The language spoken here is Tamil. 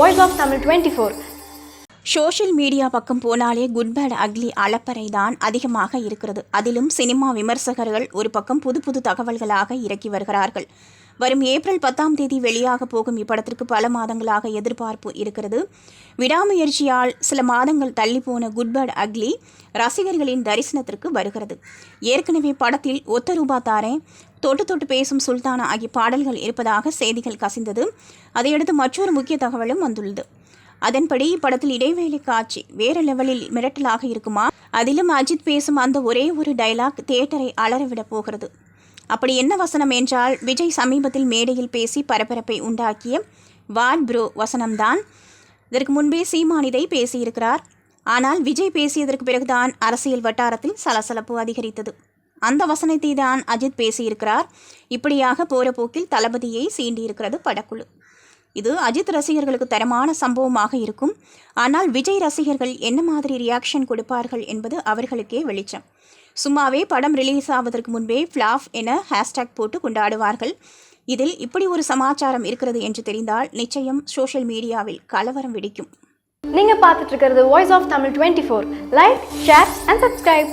Old of Tamil twenty four social media பக்கம் போனாலே குட் பேட் அக்லி அலப்பறை தான் அதிகமாக இருக்கிறது. அதிலும் சினிமா விமர்சகர்கள் ஒரு பக்கம் புது புது தகவல்களாக இறக்கி வருகிறார்கள். வரும் ஏப்ரல் பத்தாம் தேதி வெளியாக போகும் இப்படத்திற்கு பல மாதங்களாக எதிர்பார்ப்பு இருக்கிறது. விடாமுயற்சியால் சில மாதங்கள் தள்ளி போன குட் பேட் அக்லி ரசிகர்களின் தரிசனத்திற்கு வருகிறது. ஏற்கனவே படத்தில் ஒத்த ரூபா தாரேன் தொட்டு தொட்டு பேசும் சுல்தானா ஆகிய பாடல்கள் இருப்பதாக செய்திகள் கசிந்தது. அதையடுத்து மற்றொரு முக்கிய தகவலும் வந்துள்ளது. அதன்படி இப்படத்தில் இடைவேளை காட்சி வேறு லெவலில் மிரட்டலாக இருக்குமா? அதிலும் அஜித் பேசும் அந்த ஒரே ஒரு டைலாக் தியேட்டரை அலறவிடப் போகிறது. அப்படி என்ன வசனம் என்றால் விஜய் சமீபத்தில் மேடையில் பேசி பரபரப்பை உண்டாக்கிய வாட் ப்ரோ வசனம்தான். இதற்கு முன்பே சீமான் இதை பேசியிருக்கிறார். ஆனால் விஜய் பேசியதற்கு பிறகுதான் அரசியல் வட்டாரத்தில் சலசலப்பு அதிகரித்தது. அந்த வசனத்தை தான் அஜித் பேசியிருக்கிறார். இப்படியாக போகிற போக்கில் தளபதியை சீண்டியிருக்கிறது படக்குழு. இது அஜித் ரசிகர்களுக்கு தரமான சம்பவமாக இருக்கும். ஆனால் விஜய் ரசிகர்கள் என்ன மாதிரி ரியாக்ஷன் கொடுப்பார்கள் என்பது அவர்களுக்கே வெளிச்சம். சும்மாவே படம் ரிலீஸ் ஆவதற்கு முன்பே ஃப்ளாஃப் என ஹேஷ்டேக் போட்டு கொண்டாடுவார்கள். இதில் இப்படி ஒரு சமாச்சாரம் இருக்கிறது என்று தெரிந்தால் நிச்சயம் சோஷியல் மீடியாவில் கலவரம் வெடிக்கும். நீங்க பார்த்துட்டு இருக்கிறது voice of Tamil twenty four like share and subscribe